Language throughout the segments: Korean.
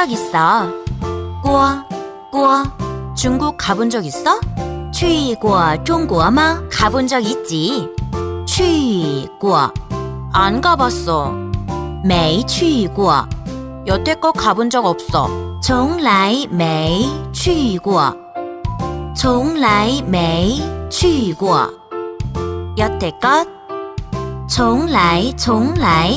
적 있어. 꾸 꾸 중국 가본 적 있어? 去过中国吗? 가본 적 있지. 去过. 안 가봤어. 没去过. 여태껏 가본 적 없어. 从来没去过.从来没去过. 여태껏 从来从来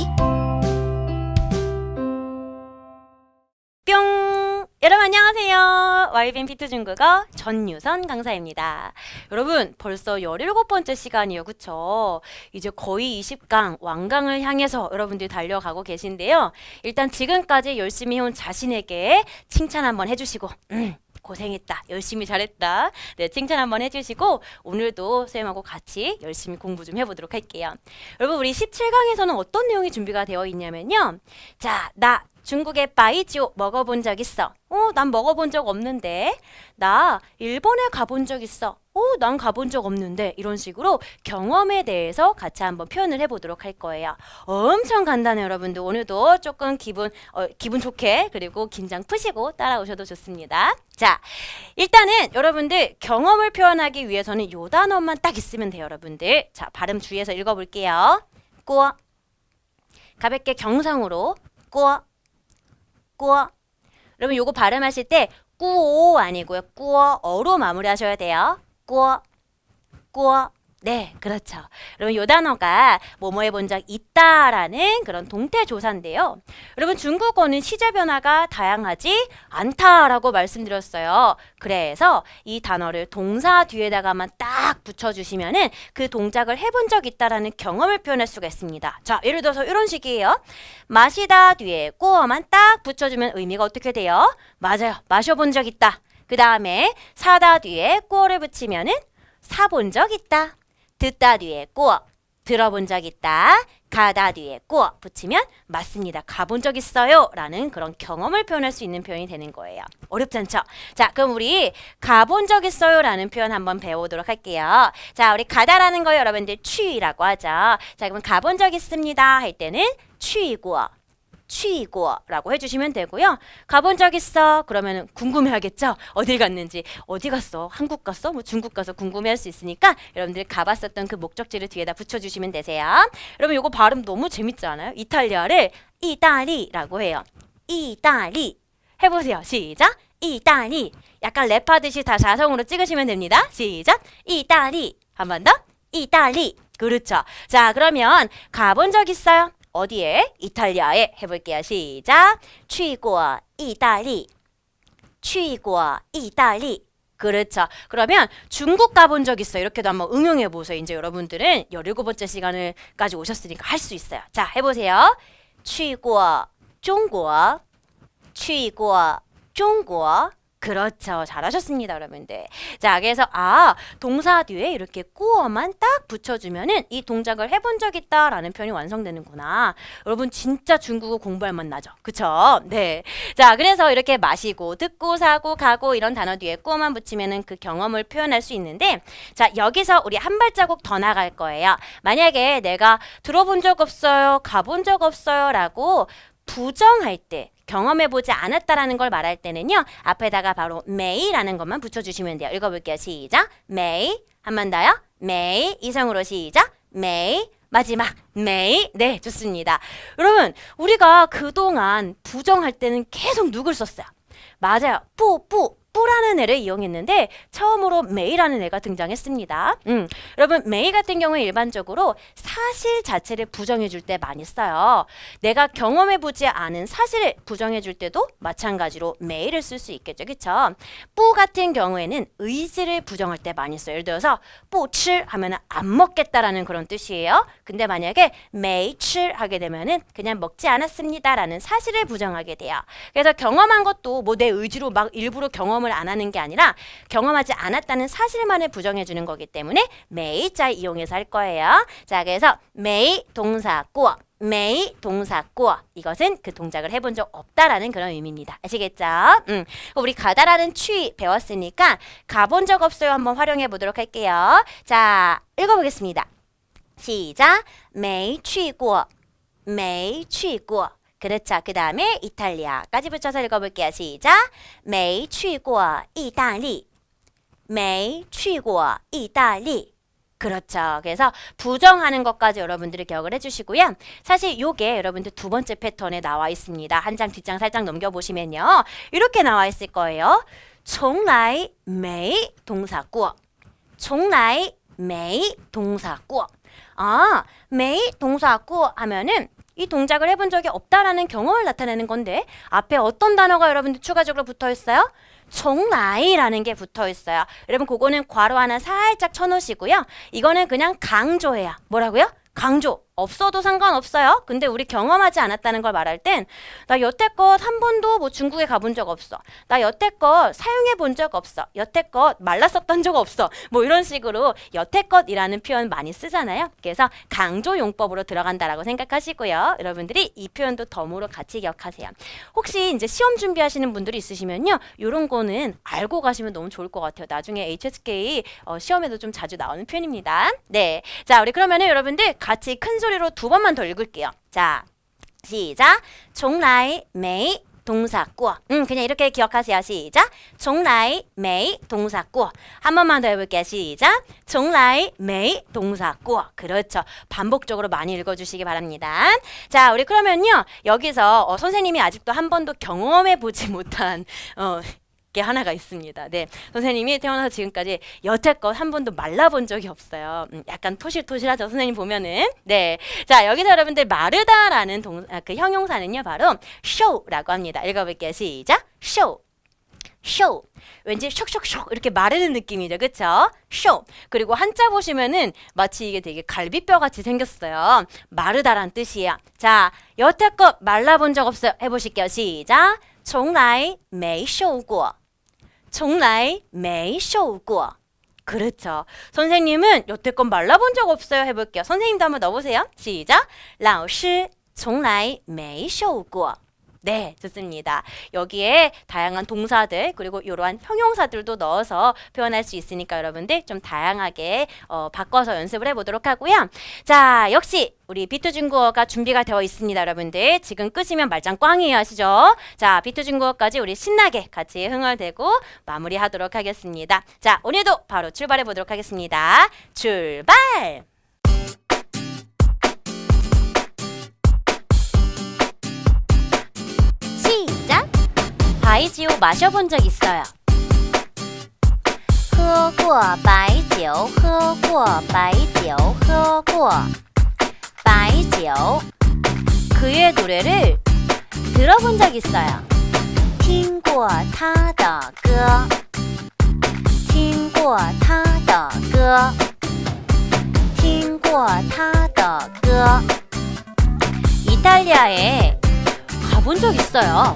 안녕하세요. YBN 피트 중국어 전유선 강사입니다. 여러분 벌써 17번째 시간이에요. 그쵸? 이제 거의 20강 완강을 향해서 여러분들이 달려가고 계신데요. 일단 지금까지 열심히 해온 자신에게 칭찬 한번 해주시고 음, 고생했다. 열심히 잘했다. 네, 칭찬 한번 해주시고 오늘도 쌤하고 같이 열심히 공부 좀 해보도록 할게요. 여러분 우리 17강에서는 어떤 내용이 준비가 되어 있냐면요. 자, 나 중국의 바이지오 먹어본 적 있어. 어, 난 먹어본 적 없는데. 나 일본에 가본 적 있어. 어, 난 가본 적 없는데. 이런 식으로 경험에 대해서 같이 한번 표현을 해보도록 할 거예요. 엄청 간단해요, 여러분들. 오늘도 조금 기분, 어, 기분 좋게 그리고 긴장 푸시고 따라오셔도 좋습니다. 자, 일단은 여러분들 경험을 표현하기 위해서는 요 단어만 딱 있으면 돼요, 여러분들. 자, 발음 주의해서 읽어볼게요. 꾸어. 가볍게 경상으로 꾸어. 꾸어. 여러분 요거 발음하실 때 꾸오 아니고요. 꾸어 어로 마무리하셔야 돼요. 꾸어. 꾸어. 네, 그렇죠. 여러분 요 단어가 뭐뭐 해 본 적 있다라는 그런 동태 조사인데요. 여러분 중국어는 시제 변화가 다양하지 않다라고 말씀드렸어요. 그래서 이 단어를 동사 뒤에다가만 딱 붙여주시면은 그 동작을 해본 적 있다라는 경험을 표현할 수가 있습니다. 자, 예를 들어서 이런 식이에요. 마시다 뒤에 꼬어만 딱 붙여주면 의미가 어떻게 돼요? 맞아요. 마셔본 적 있다. 그 다음에 사다 뒤에 꼬어를 붙이면은 사본 적 있다. 듣다 뒤에 꼬어 들어본 적 있다. 가다 뒤에 꼬어 붙이면 맞습니다. 가본 적 있어요. 라는 그런 경험을 표현할 수 있는 표현이 되는 거예요. 어렵지 않죠? 자, 그럼 우리 가본 적 있어요. 라는 표현 한번 배워보도록 할게요. 자, 우리 가다라는 거 여러분들 취라고 하죠. 자, 그럼 가본 적 있습니다. 할 때는 취고 취고라고 해주시면 되고요. 가본 적 있어? 그러면 궁금해하겠죠? 어딜 갔는지 어디 갔어? 한국 갔어? 뭐 중국 가서 궁금해할 수 있으니까 여러분들 가봤었던 그 목적지를 뒤에다 붙여주시면 되세요. 여러분 이거 발음 너무 재밌지 않아요? 이탈리아를 이따리라고 해요. 이따리 해보세요. 시작. 이따리 약간 랩하듯이 다 자성으로 찍으시면 됩니다. 시작. 이따리 한 번 더. 이따리 그렇죠. 자 그러면 가본 적 있어요? 어디에? 이탈리아에 해볼게요. 시작. 취과 이탈리. 취과 이탈리. 그렇죠. 그러면 중국 가본 적 있어. 이렇게도 한번 응용해 보세요. 이제 여러분들은 17번째 시간까지 오셨으니까 할 수 있어요. 자, 해보세요. 취과 중국 취과 중국 그렇죠. 잘하셨습니다, 여러분들. 자, 그래서 아 동사 뒤에 이렇게 꾸어만 딱 붙여주면은 이 동작을 해본 적 있다라는 표현이 완성되는구나. 여러분 진짜 중국어 공부할 맛 나죠, 그쵸? 네. 자, 그래서 이렇게 마시고 듣고 사고 가고 이런 단어 뒤에 꾸어만 붙이면은 그 경험을 표현할 수 있는데, 자 여기서 우리 한 발자국 더 나갈 거예요. 만약에 내가 들어본 적 없어요, 가본 적 없어요 라고 부정할 때 경험해보지 않았다라는 걸 말할 때는요 앞에다가 바로 may라는 것만 붙여주시면 돼요. 읽어볼게요. 시작. may 한 번 더요. may 이성으로 시작. may 마지막. may 네 좋습니다. 여러분 우리가 그동안 부정할 때는 계속 누굴 썼어요? 맞아요. 뿌뿌 뿌라는 애를 이용했는데 처음으로 메이라는 애가 등장했습니다. 음, 여러분 메이 같은 경우에 일반적으로 사실 자체를 부정해 줄 때 많이 써요. 내가 경험해 보지 않은 사실을 부정해 줄 때도 마찬가지로 메이를 쓸 수 있겠죠. 그렇죠? 뿌 같은 경우에는 의지를 부정할 때 많이 써요. 예를 들어서 뿌칠 하면은 안 먹겠다라는 그런 뜻이에요. 근데 만약에 메이칠 하게 되면은 그냥 먹지 않았습니다라는 사실을 부정하게 돼요. 그래서 경험한 것도 뭐 내 의지로 막 일부러 경험 을 안 하는 게 아니라 경험하지 않았다는 사실만을 부정해 주는 거기 때문에 may 자 이용해서 할 거예요. 자, 그래서 may 동사 꾸어 may 동사 꾸어 이것은 그 동작을 해본 적 없다라는 그런 의미입니다. 아시겠죠? 음, 우리 가다라는 취 배웠으니까 가본 적 없어요 한번 활용해 보도록 할게요. 자, 읽어보겠습니다. 시작. 没去过,没去过. 그렇죠. 그 다음에 이탈리아까지 붙여서 읽어볼게요. 시작. 没去过意大利.没去过意大利. 그렇죠. 그래서 부정하는 것까지 여러분들이 기억을 해주시고요. 사실 요게 여러분들 두 번째 패턴에 나와 있습니다. 한 장 뒷장 살짝 넘겨보시면요. 이렇게 나와 있을 거예요. 从来没 동사 过.从来没 동사 过. 아, 没 동사 过 하면은 이 동작을 해본 적이 없다라는 경험을 나타내는 건데 앞에 어떤 단어가 여러분들 추가적으로 붙어 있어요? 从来라는 게 붙어 있어요. 여러분 그거는 괄호 하나 살짝 쳐놓으시고요. 이거는 그냥 강조해요. 뭐라고요? 강조. 없어도 상관없어요. 근데 우리 경험하지 않았다는 걸 말할 땐 나 여태껏 한 번도 뭐 중국에 가본 적 없어. 나 여태껏 사용해 본 적 없어. 여태껏 말랐었던 적 없어. 뭐 이런 식으로 여태껏이라는 표현 많이 쓰잖아요. 그래서 강조 용법으로 들어간다라고 생각하시고요. 여러분들이 이 표현도 덤으로 같이 기억하세요. 혹시 이제 시험 준비하시는 분들이 있으시면요. 이런 거는 알고 가시면 너무 좋을 것 같아요. 나중에 HSK 어, 시험에도 좀 자주 나오는 표현입니다. 네. 자, 우리 그러면은 여러분들 같이 큰 소리로 두 번만 더 읽을게요. 자, 시작. 종라이 메이 동사 꾸어. 음, 그냥 이렇게 기억하세요. 시작. 종라이 메이 동사 꾸어. 한 번만 더 해볼게요. 시작. 종라이 메이 동사 꾸어. 그렇죠. 반복적으로 많이 읽어주시기 바랍니다. 자, 우리 그러면요. 여기서 어, 선생님이 아직도 한 번도 경험해보지 못한 어, 게 하나가 있습니다. 네, 선생님이 태어나서 지금까지 여태껏 한 번도 말라본 적이 없어요. 음, 약간 토실토실하죠, 선생님 보면은. 네, 자 여기서 여러분들 마르다라는 동, 아, 그 형용사는요 바로 show라고 합니다. 읽어볼게요. 시작. show. show. 왠지 쇽쇽쇽 이렇게 마르는 느낌이죠. 그쵸? show. 그리고 한자 보시면은 마치 이게 되게 갈비뼈 같이 생겼어요. 마르다란 뜻이에요. 자, 여태껏 말라본 적 없어요. 해보실게요. 시작. 从来没受过. 从来没受过. 그렇죠. 선생님은 여태껏 말라본 적 없어요. 해볼게요. 선생님도 한번 넣어보세요. 시작. 老师从来没受过. 네, 좋습니다. 여기에 다양한 동사들 그리고 이러한 형용사들도 넣어서 표현할 수 있으니까 여러분들 좀 다양하게 어, 바꿔서 연습을 해보도록 하고요. 자, 역시 우리 비트 중국어가 준비가 되어 있습니다, 여러분들. 지금 끄시면 말짱 꽝이에요, 아시죠? 자, 비트 중국어까지 우리 신나게 같이 흥얼대고 마무리하도록 하겠습니다. 자, 오늘도 바로 출발해 보도록 하겠습니다. 출발! 바이지오 마셔본 적 있어요. 喝过白酒,喝过白酒,喝过白酒. 그의 노래를 들어본 적 있어요. 听过他的歌.听过他的歌.听过他的歌. 이탈리아에 가본 적 있어요.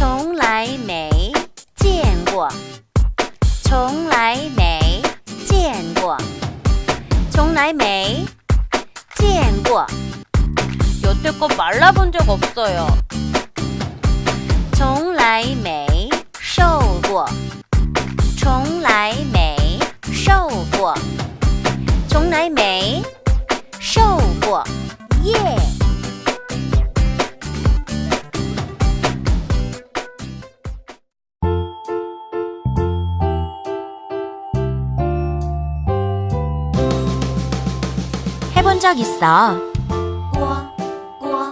从来没见过，从来没见过，从来没见过。 여태껏 말라본 적 없어요. 从来没瘦过，从来没瘦过，从来没 적 있어. 过过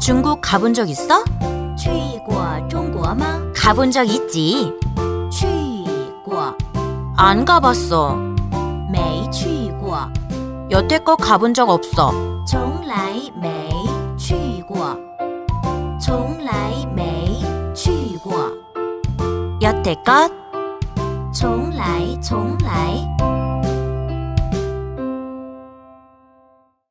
중국 가본 적 있어? 去过中国吗？ 가본 적 있지. 去过， 안 가봤어. 没去过， 여태껏 가본 적 없어. 从来没去过，从来没去过， 여태껏 从来从来